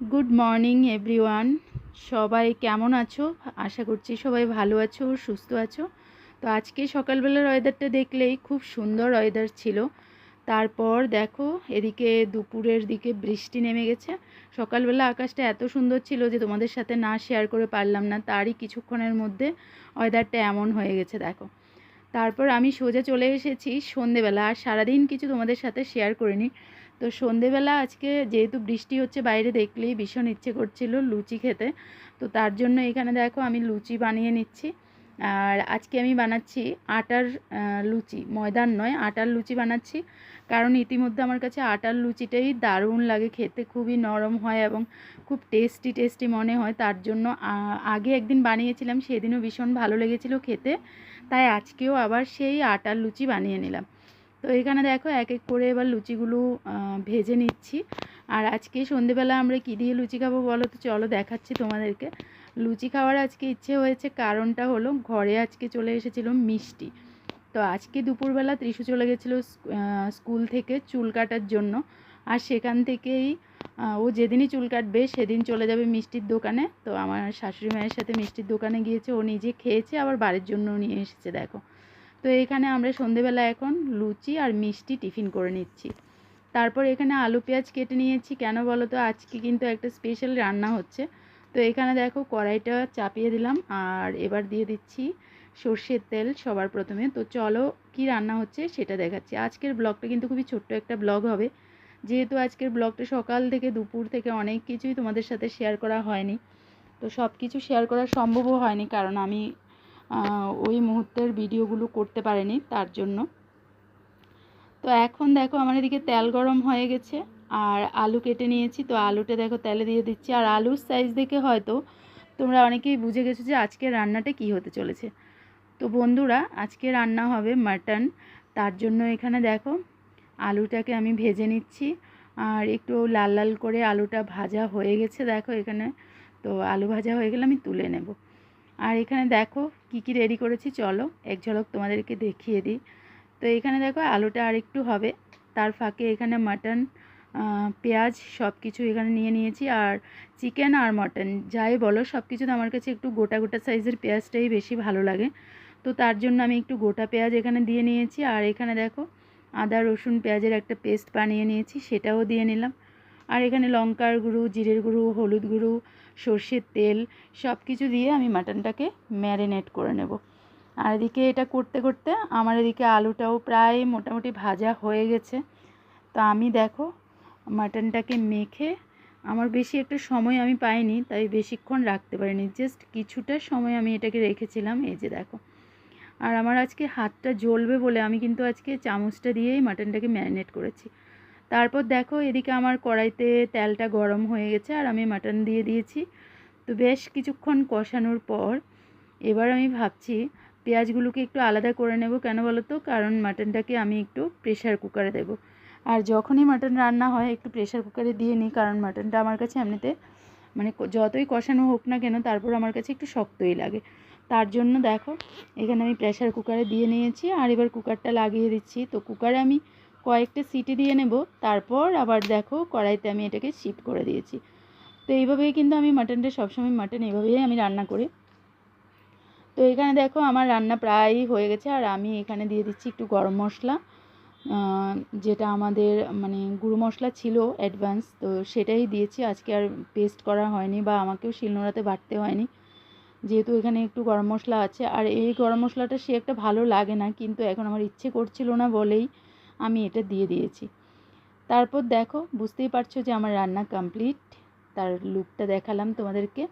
Good morning everyone সবাই কেমন আছো? আশা করছি সবাই ভালো আছো, সুস্থ আছো। তো আজকে সকালবেলার ওয়েদারটা দেখলেই খুব সুন্দর ওয়েদার ছিল। তারপর দেখো, এদিকে দুপুরের দিকে বৃষ্টি নেমে গেছে। সকালবেলা আকাশটা এত সুন্দর ছিল যে তোমাদের সাথে না শেয়ার করে পারলাম না। তারই কিছুক্ষণের মধ্যে ওয়েদারটা এমন হয়ে গেছে, দেখো। তারপর আমি সোজা চলে এসেছি সন্ধেবেলা। আর সারাদিন কিছু তোমাদের সাথে শেয়ার করিনি। তো সন্ধেবেলা আজকে যেহেতু বৃষ্টি হচ্ছে, বাইরে দেখলেই ভীষণ ইচ্ছে করছিল লুচি খেতে। তো তার জন্য এখানে দেখো আমি লুচি বানিয়ে নিচ্ছি। আর আজকে আমি বানাচ্ছি আটার লুচি। ময়দার নয়, আটার লুচি বানাচ্ছি। কারণ ইতিমধ্যে আমার কাছে আটার লুচিটাই দারুণ লাগে খেতে, খুবই নরম হয় এবং খুব টেস্টি টেস্টি মনে হয়। তার জন্য আগে একদিন বানিয়েছিলাম, সেদিনও ভীষণ ভালো লেগেছিলো খেতে। তাই আজকেও আবার সেই আটার লুচি বানিয়ে নিলাম। তো এখানে দেখো এক এক করে এবার লুচিগুলো ভেজে নিচ্ছি। আর আজকে সন্ধেবেলা আমরা কী দিয়ে লুচি খাব বলো তো? চলো দেখাচ্ছি তোমাদেরকে। লুচি খাওয়ার আজকে ইচ্ছে হয়েছে, কারণটা হলো ঘরে আজকে চলে এসেছিল মিষ্টি। তো আজকে দুপুরবেলা ত্রিশু চলে গেছিল স্কুল থেকে চুল কাটার জন্য। আর সেখান থেকেই ও যেদিনই চুল কাটবে সেদিন চলে যাবে মিষ্টির দোকানে। তো আমার শাশুড়ি মায়ের সাথে মিষ্টির দোকানে গিয়েছে, ও নিজে খেয়েছে, আবার বাড়ির জন্য নিয়ে এসেছে, দেখো। তো এখানে আমরা সন্ধেবেলা এখন লুচি আর মিষ্টি টিফিন করে নিচ্ছি। তারপর এখানে আলু পেঁয়াজ কেটে নিয়েছি। কেন বলো তো? আজকে কিন্তু একটা স্পেশাল রান্না হচ্ছে। তো এখানে দেখো কড়াইটা চাপিয়ে দিলাম আর এবার দিয়ে দিচ্ছি সর্ষের তেল সবার প্রথমে। তো চলো কি রান্না হচ্ছে সেটা দেখাচ্ছি। আজকের ব্লগটা কিন্তু খুবই ছোট্ট একটা ব্লগ হবে। যেহেতু আজকের ব্লগটা সকাল থেকে দুপুর থেকে অনেক কিছুই তোমাদের সাথে শেয়ার করা হয়নি। তো সব কিছু শেয়ার করা সম্ভবও হয়নি কারণ আমি ওই মুহূর্তের ভিডিওগুলো করতে পারেনি তার জন্য। তো এখন দেখো আমার এদিকে তেল গরম হয়ে গেছে আর আলু কেটে নিয়েছি। তো আলুটা দেখো তেলে দিয়ে দিচ্ছি। আর আলুর সাইজ দেখে হয়তো তোমরা অনেকেই বুঝে গেছো যে আজকে রান্নাটা কি হতে চলেছে। তো বন্ধুরা, আজকে রান্না হবে মাটন তার জন্য এখানে দেখো আলুটাকে আমি ভেজে নিচ্ছি। আর একটু লাল লাল করে আলুটা ভাজা হয়ে গেছে দেখো এখানে। তো আলু ভাজা হয়ে গেলে আমি তুলে নেব। আর এখানে দেখো কি কি রেডি করেছি, চলো এক ঝলক তোমাদেরকে দেখিয়ে দিই। তো এখানে দেখো আলুটা আর একটু হবে, তার ফাঁকে এখানে মাটন পেঁয়াজ সব কিছু এখানে নিয়ে নিয়েছি আর চিকেন আর মটন, যাই বলো সব কিছুতে আমার কাছে একটু গোটা গোটা সাইজের পেঁয়াজটাই বেশি ভালো লাগে। তো তার জন্য আমি একটু গোটা পেঁয়াজ এখানে দিয়ে নিয়েছি আর এখানে দেখো আদা, রসুন পেঁয়াজের একটা পেস্ট বানিয়ে নিয়েছি, সেটাও দিয়ে নিলাম। আর এখানে লঙ্কার গুঁড়ো, জিরের গুঁড়ো, হলুদ গুঁড়ো সর্ষের তেল সব কিছু দিয়ে আমি মাটনটাকে ম্যারিনেট করে নেব। আর এদিকে এটা করতে করতে আমার এদিকে আলুটাও প্রায় মোটামুটি ভাজা হয়ে গেছে। তো আমি দেখো মাটনটাকে মেখে আমার বেশি একটা সময় আমি পাইনি, তাই বেশিক্ষণ রাখতে পারিনি। জাস্ট কিছুটা সময় আমি এটাকে রেখেছিলাম, এই যে দেখো। আর আমার আজকে হাতটা জ্বলবে বলে আমি কিন্তু আজকে চামচটা দিয়েই মাটনটাকে ম্যারিনেট করেছি। তারপর দেখো এদিকে আমার কড়াইতে তেলটা গরম হয়ে গেছে আর আমি মাটন দিয়ে দিয়েছি। তো বেশ কিছুক্ষণ কষানোর পর এবার আমি ভাবছি পেঁয়াজগুলোকে একটু আলাদা করে নেব কেন বলো তো কারণ মাটনটাকে আমি একটু প্রেশার কুকারে দেব। আর যখনই মাটন রান্না হয় একটু প্রেশার কুকারে দিয়ে নিই কারণ মাটনটা আমার কাছে এমনিতে মানে যতই কষানো হোক না কেন তারপর আমার কাছে একটু শক্তই লাগে। তার জন্য দেখো এখানে আমি প্রেশার কুকারে দিয়ে নিয়েছি আর এবার কুকারটা লাগিয়ে দিচ্ছি। তো কুকারে আমি কয়েকটা সিটি দিয়ে নেব। তারপর আবার দেখো কড়াইতে আমি এটাকে শিফট করে দিয়েছি। তো এইভাবেই কিন্তু আমি মাটনটা সবসময় মাটন এইভাবেই আমি রান্না করি। তো এখানে দেখো আমার রান্না প্রায়ই হয়ে গেছে আর আমি এখানে দিয়ে দিচ্ছি একটু গরম মশলা। যেটা আমাদের মানে গুঁড়ো মশলা ছিল অ্যাডভান্স তো সেটাই দিয়েছি। আজকে আর পেস্ট করা হয়নি বা আমাকেও শিলনোড়াতে বাটতে হয়নি। যেহেতু এখানে একটু গরম মশলা আছে। আর এই গরম মশলাটা সে একটা ভালো লাগে না, কিন্তু এখন আমার ইচ্ছে করছিল না বলেই আমি এটা দিয়ে দিয়েছি। তারপর দেখো, বুঝতেই পারছ যে আমার রান্না কমপ্লিট তার লুকটা দেখালাম তোমাদেরকে।